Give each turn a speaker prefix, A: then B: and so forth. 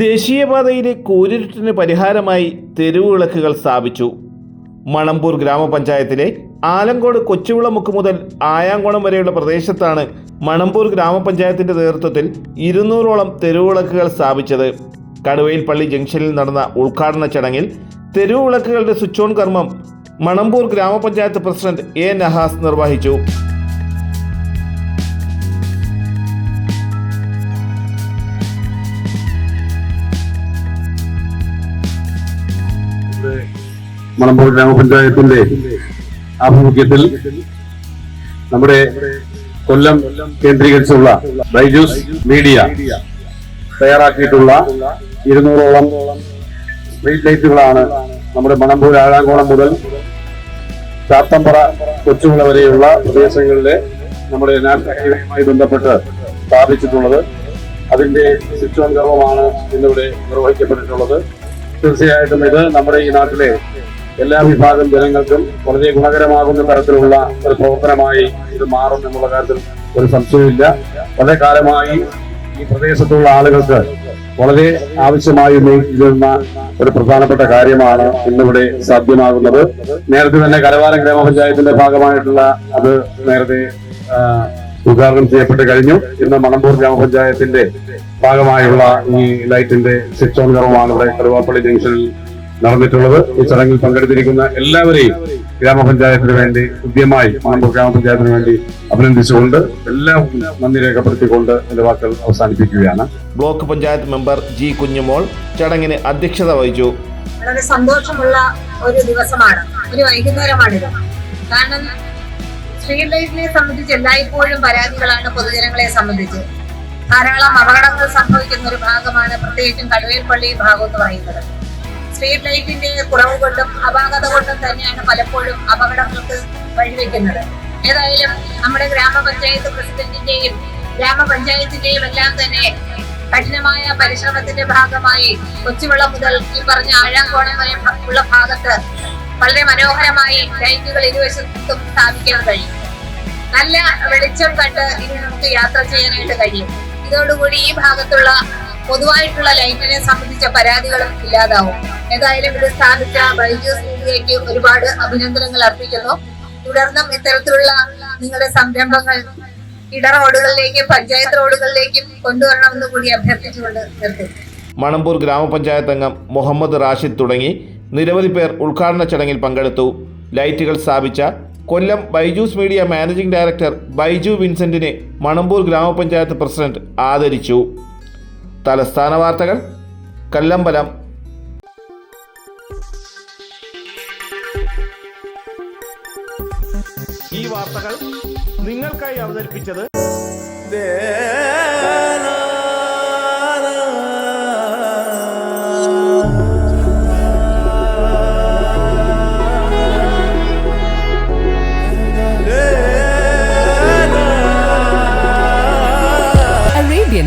A: ദേശീയപാതയിലെ കൂരിരുട്ടിന് പരിഹാരമായി തെരുവുവിളക്കുകൾ സ്ഥാപിച്ചു. മണമ്പൂർ ഗ്രാമപഞ്ചായത്തിലെ ആലങ്കോട് കൊച്ചുവിളമുക്ക് മുതൽ ആയാങ്കോണം വരെയുള്ള പ്രദേശത്താണ് മണമ്പൂർ ഗ്രാമപഞ്ചായത്തിന്റെ നേതൃത്വത്തിൽ ഇരുന്നൂറോളം തെരുവുവിളക്കുകൾ സ്ഥാപിച്ചത്. കടുവയിൽ പള്ളി ജംഗ്ഷനിൽ നടന്ന ഉദ്ഘാടന ചടങ്ങിൽ തെരുവുവിളക്കുകളുടെ സ്വിച്ച് ഓൺ കർമ്മം മണമ്പൂർ ഗ്രാമപഞ്ചായത്ത് പ്രസിഡന്റ് എ നഹാസ് നിർവഹിച്ചു.
B: മണമ്പൂർ ഗ്രാമപഞ്ചായത്തിന്റെ ആഭിമുഖ്യത്തിൽ നമ്മുടെ കൊല്ലം കേന്ദ്രീകരിച്ചുള്ള ബൈജൂസ് മീഡിയ തയ്യാറാക്കിയിട്ടുള്ള ഇരുന്നൂറോളം സ്ട്രീറ്റ് ലൈറ്റുകളാണ് നമ്മുടെ മണമ്പൂർ ആഴാങ്കോളം മുതൽ ചാത്തമ്പറ കൊച്ചുകുള വരെയുള്ള പ്രദേശങ്ങളിലെ നമ്മുടെ നാഷണൽ ബന്ധപ്പെട്ട് സ്ഥാപിച്ചിട്ടുള്ളത്. അതിന്റെ സ്വിച്ച് ഓൺ കർമ്മമാണ് ഇന്നിവിടെ നിർവഹിക്കപ്പെട്ടിട്ടുള്ളത്. തീർച്ചയായിട്ടും ഇത് നമ്മുടെ ഈ നാട്ടിലെ എല്ലാ വിഭാഗം ജനങ്ങൾക്കും വളരെ ഗുണകരമാകുന്ന തരത്തിലുള്ള ഒരു പ്രവർത്തനമായി ഇത് മാറും എന്നുള്ള കാര്യത്തിൽ ഒരു സംശയമില്ല വളരെ കാലമായി ഈ പ്രദേശത്തുള്ള ആളുകൾക്ക് വളരെ ആവശ്യമായി ഉന്നയിച്ചിരുന്ന ഒരു പ്രധാനപ്പെട്ട കാര്യമാണ് ഇന്നിവിടെ സാധ്യമാകുന്നത്. നേരത്തെ തന്നെ കരവാരം ഗ്രാമപഞ്ചായത്തിന്റെ ഭാഗമായിട്ടുള്ള അത് നേരത്തെ ഉദ്ഘാടനം ചെയ്യപ്പെട്ട് കഴിഞ്ഞു. ഇന്ന് മണമ്പൂർ ഗ്രാമപഞ്ചായത്തിന്റെ ഭാഗമായുള്ള ഈ ലൈറ്റിന്റെ സ്വിച്ച് ഓൺ കർമ്മമാണ് ഇവിടെ കരുവാപ്പള്ളി ജംഗ്ഷനിൽ നടന്നിട്ടുള്ളത്. ഈ ചടങ്ങിൽ പങ്കെടുത്തിരിക്കുന്ന എല്ലാവരെയും ഗ്രാമപഞ്ചായത്തിന് വേണ്ടി ഉദ്യമായി മാമ്പൂർ ഗ്രാമപഞ്ചായത്തിന് വേണ്ടി അഭിനന്ദിച്ചുകൊണ്ട് എല്ലാം നന്ദി രേഖപ്പെടുത്തിക്കൊണ്ട് എന്റെ വാക്കുകൾ അവസാനിപ്പിക്കുകയാണ്.
A: Block panchayat member G Kunjumol ചടങ്ങിന് അധ്യക്ഷത വഹിച്ചു.
C: വളരെ സന്തോഷമുള്ള ഒരു ദിവസമാണ്. ഒരു വൈകുന്നേരമാണിത്. കാരണം സ്ട്രീറ്റ് ലൈറ്റിനെ സംബന്ധിച്ച് എല്ലായ്പ്പോഴും പരാതികളാണ് പൊതുജനങ്ങളെ സംബന്ധിച്ച്. ധാരാളം അപകടങ്ങൾ സംഭവിക്കുന്ന ഒരു ഭാഗമാണ് പ്രത്യേകിച്ചും കടുവേൽപ്പള്ളി ഭാഗം എന്ന് പറയുന്നത്. സ്ട്രീറ്റ് ലൈറ്റിന്റെ കുറവ് കൊണ്ടും അപാകത കൊണ്ടും തന്നെയാണ് പലപ്പോഴും അപകടങ്ങൾക്ക് വഴിവെക്കുന്നത്. ഏതായാലും നമ്മുടെ ഗ്രാമപഞ്ചായത്ത് പ്രസിഡന്റിന്റെയും ഗ്രാമപഞ്ചായത്തിന്റെയും എല്ലാം തന്നെ കഠിനമായ പരിശ്രമത്തിന്റെ ഭാഗമായി കൊച്ചുവെള്ളം മുതൽ ഈ പറഞ്ഞ ആഴാങ്കോണം വരെ ഉള്ള ഭാഗത്ത് വളരെ മനോഹരമായി ലൈറ്റുകൾ ഇരുവശത്തും സ്ഥാപിക്കാൻ കഴിയും. നല്ല വെളിച്ചം കണ്ട് ഇനി നമുക്ക് യാത്ര ചെയ്യാനായിട്ട് കഴിയും. ഇതോടുകൂടി ഈ ഭാഗത്തുള്ള പൊതുവായിട്ടുള്ള ലൈറ്റിനെ സംബന്ധിച്ച പരാതികളും ഇല്ലാതാവും. ഏതായാലും ഇത് സ്ഥാപിച്ച ബൈജൂസ് മീഡിയയ്ക്ക് ഒരുപാട് അഭിനന്ദനങ്ങൾ അർപ്പിക്കുന്നു. തുടർന്നും ഇത്തരത്തിലുള്ള നിങ്ങളുടെ സംരംഭങ്ങൾ ഇട റോഡുകളിലേക്കും പഞ്ചായത്ത് റോഡുകളിലേക്കും കൊണ്ടുവരണമെന്ന് കൂടി അഭ്യർത്ഥിച്ചുകൊണ്ട് നിർത്തുന്നു.
A: മണമ്പൂർ ഗ്രാമപഞ്ചായത്ത് അംഗം മുഹമ്മദ് റാഷിദ് തുടങ്ങി നിരവധി പേർ ഉദ്ഘാടന ചടങ്ങിൽ പങ്കെടുത്തു. ലൈറ്റുകൾ സ്ഥാപിച്ച Kollam Baijus media managing director Baiju വിൻസെന്റിനെ Manamboor ഗ്രാമപഞ്ചായത്ത് പ്രസിഡന്റ് ആദരിച്ചു. തലസ്ഥാന വാർത്തകൾ കല്ലമ്പലം. ഈ വാർത്തകൾ നിങ്ങൾക്കായി അവതരിപ്പിച്ചത്